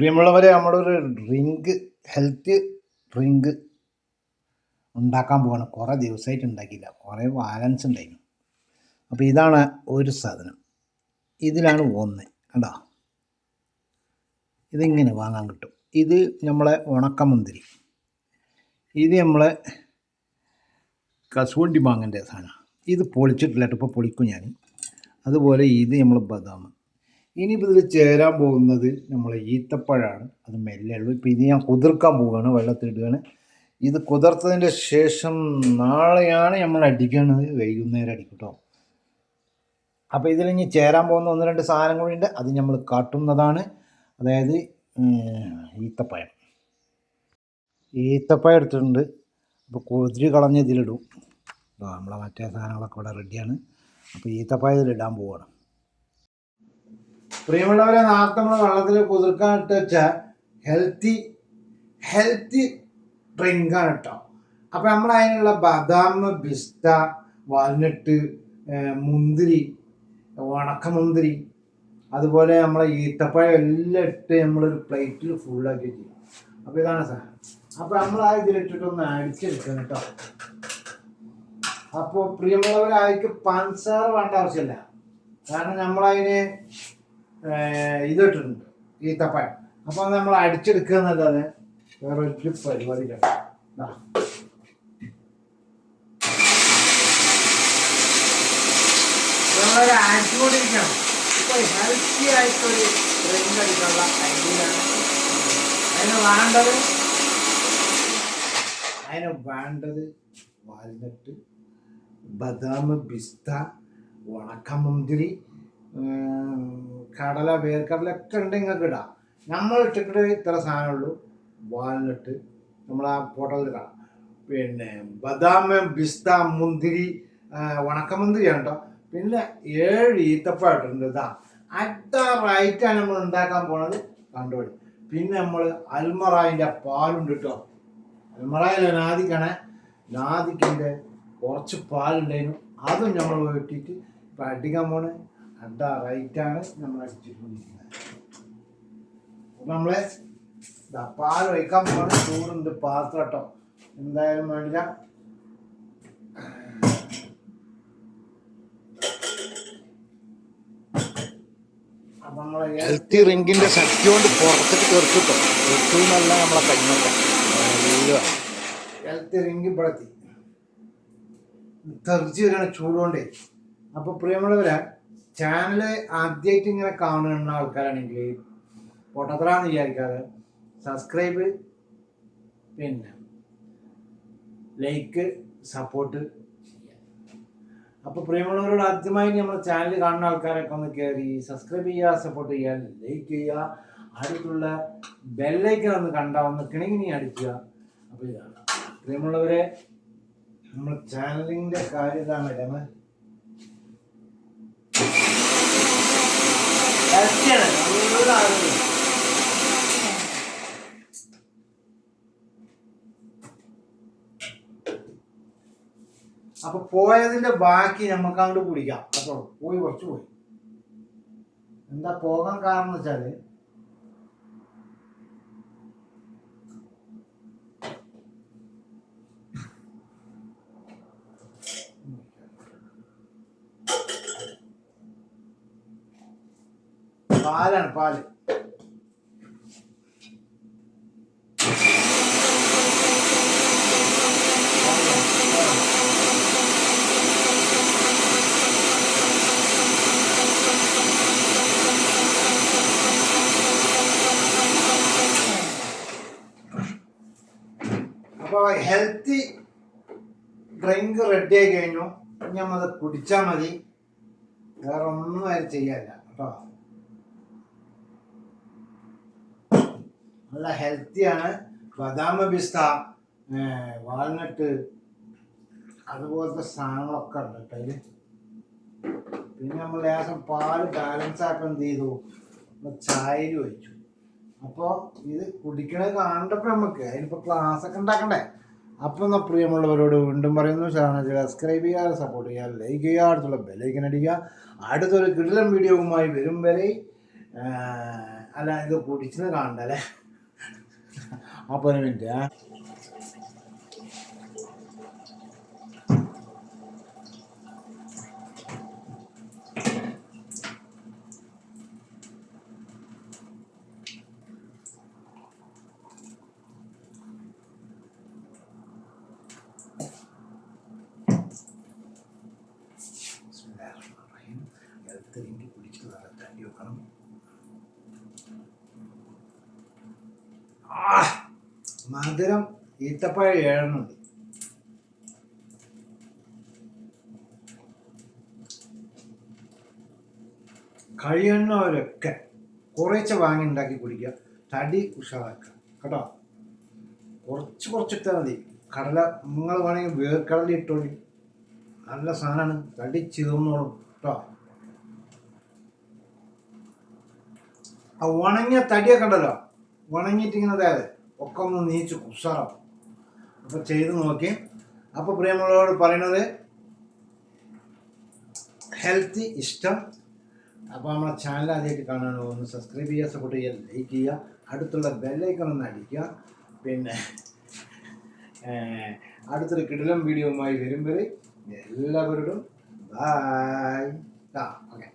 പ്രിയമുള്ളവരെ നമ്മളൊരു drink health drink ഉണ്ടാക്കാൻ പോവാണ്. കുറേ ദിവസമായിട്ട് ഉണ്ടാക്കിയില്ല. കുറേ ബാലൻസ് ഉണ്ടായിരുന്നു. അപ്പോൾ ഇതാണ് ഒരു സാധനം. ഇതിലാണ് ഒന്ന്. കണ്ടോ? ഇതിങ്ങനെ വാങ്ങാൻ കിട്ടും. ഇത് നമ്മളെ ഉണക്കമുന്തിരി. ഇത് നമ്മളെ കസൂണ്ടി മാങ്ങന്റെ സാധനമാണ് ഇത് പൊളിച്ചിട്ടില്ല ഇപ്പോൾ പൊളിക്കും ഞാൻ അതുപോലെ ഇത് നമ്മൾ ബദാം. ഇനിയിപ്പോൾ ഇതിൽ ചേരാൻ പോകുന്നത് നമ്മളെ ഈത്തപ്പഴമാണ് അത് മെല്ലെ ഉള്ളൂ ഇപ്പോൾ ഇത് ഞാൻ കുതിർക്കാൻ പോവുകയാണ് വെള്ളത്തിലിടുകയാണ് ഇത് കുതിർത്തതിന്റെ ശേഷം നാളെയാണ് നമ്മൾ അടിക്കുന്നത്. വൈകുന്നേരം അടിക്കും അപ്പോൾ ഇതിൽ ഇനി ചേരാൻ പോകുന്ന ഒന്ന് രണ്ട് സാധനം കൂടി ഉണ്ട്. അത് നമ്മൾ കാട്ടുന്നതാണ്. അതായത് ഈത്തപ്പഴം. ഈത്തപ്പഴം എടുത്തിട്ടുണ്ട്. അപ്പോൾ കുതിരി കളഞ്ഞ് ഇതിലിടും. നമ്മളെ മറ്റേ സാധനങ്ങളൊക്കെ ഇവിടെ റെഡിയാണ് അപ്പോൾ ഈത്തപ്പഴം ഇതിലിടാൻ പോവുകയാണ്. പ്രിയമുള്ളവരെ നാളെ നമ്മൾ വെള്ളത്തിൽ കുതിർക്കാൻ ഇട്ട് വെച്ച ഹെൽത്തി ഹെൽത്തി ഡ്രിങ്കാണ് കേട്ടോ അപ്പോൾ നമ്മൾ അതിനുള്ള ബദാം പിസ്ത വാൽനട്ട് മുന്തിരി ഉണക്കമുന്തിരി അതുപോലെ നമ്മളെ ഈത്തപ്പഴം എല്ലാം ഇട്ട് നമ്മളൊരു പ്ലേറ്റിൽ ഫുള്ളാക്കി ചെയ്യും അപ്പോൾ ഇതാണ് സാധനം. അപ്പോൾ നമ്മൾ ആ ഇതിലിട്ടിട്ടൊന്ന് അടിച്ചെടുക്കണം കേട്ടോ അപ്പോൾ പ്രിയമുള്ളവരായിരിക്കും പഞ്ചസാര വേണ്ട ആവശ്യമില്ല കാരണം നമ്മളതിന് ഇതിട്ടിട്ടുണ്ട് ഈത്തപ്പഴം. അപ്പോൾ നമ്മൾ അടിച്ചെടുക്കുക എന്നുള്ളത് വേറെ ഒരു പരിപാടി അതിന് വേണ്ടത് അതിന് വേണ്ടത് വാൽനട്ട് ബദാം പിസ്ത ഉണക്കമുന്തിരി കടല വേർക്കടലൊക്കെ ഉണ്ട് നിങ്ങൾക്ക് ഇടാം. നമ്മൾ ഇട്ടിട്ട് ഇത്ര സാധനമുള്ളൂ വാൽനട്ട് നമ്മൾ ആ ഫോട്ടോയിൽ കാണാം. പിന്നെ ബദാം പിസ്ത മുന്തിരി ഉണക്കമുന്തിരി കേട്ടോ പിന്നെ ഏഴ് ഈത്തപ്പഴമുണ്ട് ഇതാ അറ്റ റൈറ്റാണ് നമ്മൾ ഉണ്ടാക്കാൻ പോണത്. കണ്ടുപിടി പിന്നെ നമ്മൾ അൽമറായിന്റെ പാലുണ്ട് കേട്ടോ അൽമറായിലെ നാദിക്കാണ്. നാദിക്കിന്റെ കുറച്ച് പാലുണ്ടായിരുന്നു. അതും നമ്മൾ വെട്ടിയിട്ട് ഇപ്പം അടിക്കാൻ പോണ്. അഡ റൈറ്റാണ് നമ്മൾ അടിച്ചിട്ടുകൊണ്ടിരിക്കുന്നത് അപ്പം നമ്മളെ പാൽ ഒഴിക്കാൻ പോകുന്ന ചൂടുണ്ട് പാത്രം കേട്ടോ എന്തായാലും വേണ്ട ഹെൽത്തി റിങ്കിന്റെ ശക്തി കൊണ്ട് പുറത്തേക്ക് തീർക്കിട്ടോ ഏറ്റവും നല്ല നമ്മളെ കൈമൊക്കെ ഹെൽത്തി റിങ്ക് ഇവിടെത്തി. തെറിച്ച് വരികയാണ് ചൂടുകൊണ്ടേ അപ്പോൾ പ്രിയമുള്ളവരെ ചാനൽ ആദ്യമായിട്ട് ഇങ്ങനെ കാണുന്ന ആൾക്കാരാണെങ്കിൽ പൊട്ടത്തറാന്ന് വിചാരിക്കാതെ സബ്സ്ക്രൈബ് പിന്നെ ലൈക്ക് സപ്പോർട്ട് അപ്പോൾ പ്രിയമുള്ളവരോട് ആദ്യമായി നമ്മൾ ചാനൽ കാണുന്ന ആൾക്കാരൊക്കെ ഒന്ന് കയറി സബ്സ്ക്രൈബ് ചെയ്യുക സപ്പോർട്ട് ചെയ്യുക ലൈക്ക് ചെയ്യുക അടുത്തുള്ള ബെല്ലൈക്കൻ ഒന്ന് കണ്ട ഒന്ന് കിണിങ്ങിനി അടിക്കുക. അപ്പോൾ ഇതാണ്. പ്രിയമുള്ളവരെ നമ്മൾ ചാനലിന്റെ കാര്യം ഇതാണ് രമ ഹെൽത്തിയാണ് നല്ല ആരോഗ്യം അപ്പൊ പോയതിന്റെ ബാക്കി നമുക്ക് അങ്ങോട്ട് കുടിക്കാം അപ്പോൾ പോയി കുറച്ച് പോയി. എന്താ പോകാൻ കാരണം വെച്ചാൽ പാലാണ് പാൽ. അപ്പോൾ ഹെൽത്തി ഡ്രിങ്ക് റെഡി ആയി കഴിഞ്ഞു. നമ്മളത് കുടിച്ചാൽ മതി. വേറെ ഒന്നും അത് ചെയ്യാനില്ല കേട്ടോ. നല്ല ഹെൽത്തിയാണ് ബദാം പിസ്ത വാൾനട്ട് അതുപോലത്തെ സാധനങ്ങളൊക്കെ ഉണ്ട് കേട്ടോ അതിൽ പിന്നെ നമ്മൾ ലേശം പാൽ ബാലൻസ് ആക്കാൻ എന്ത് ചെയ്തു? നമ്മൾ ചായയിൽ ഒഴിച്ചു. അപ്പോൾ ഇത് കുടിക്കണത് കാണണ്ടപ്പോ നമുക്ക് അതിനിപ്പോ ക്ലാസ് ഒക്കെ ഉണ്ടാക്കണ്ടേ? അപ്പൊ എന്നാ പ്രിയമുള്ളവരോട് വീണ്ടും പറയുന്നു ചാനൽ സബ്സ്ക്രൈബ് ചെയ്യുക സപ്പോർട്ട് ചെയ്യുക ലൈക്ക് ചെയ്യുക അടുത്തുള്ള ബെലൈക്കൻ അടിക്കുക. അടുത്തൊരു കിടിലം വീഡിയോവുമായി വരും വരെ അല്ല ഇത് കുടിച്ചത് കാണണ്ടല്ലേ? അപ്പൊ ഒരു മിനിറ്റ് ആ മധുരം ഈത്തപ്പഴം ഏഴെണ്ണുണ്ട്. കഴിയുന്നവരൊക്കെ കുറേശ്ശെ വാങ്ങി ഉണ്ടാക്കി കുടിക്കുക. തടി ഉഷാറാക്കുക. കേട്ടോ? കുറച്ച് കുറച്ചിട്ടാൽ മതി. കടല നിങ്ങൾ വേണമെങ്കിൽ വേർക്കടല നല്ല സാധനമാണ്. തടി ചീർന്നോളും. കേട്ടോ? ആ ഉണങ്ങിയ തടിയൊക്കെ ഉണ്ടല്ലോ ഉണങ്ങിയിട്ട് ഇങ്ങനെ അതായത് ഒക്കെ ഒന്ന് നീച്ച് ഉഷാറാവും അപ്പോൾ ചെയ്ത് നോക്കി. അപ്പോൾ പ്രിയമുള്ളവരോട് പറയുന്നത് ഹെൽത്തി ഇഷ്ടം. അപ്പോൾ നമ്മളെ ചാനൽ ആദ്യമായിട്ട് കാണാൻ ഒന്ന് സബ്സ്ക്രൈബ് ചെയ്യുക സപ്പോർട്ട് ചെയ്യുക ലൈക്ക് ചെയ്യുക. അടുത്തുള്ള ബെല്ലൈക്കൺ ഒന്ന് അടിക്കുക. പിന്നെ അടുത്തൊരു കിടിലം വരും വരുമ്പോൾ എല്ലാവരോടും ബായ് ഓക്കെ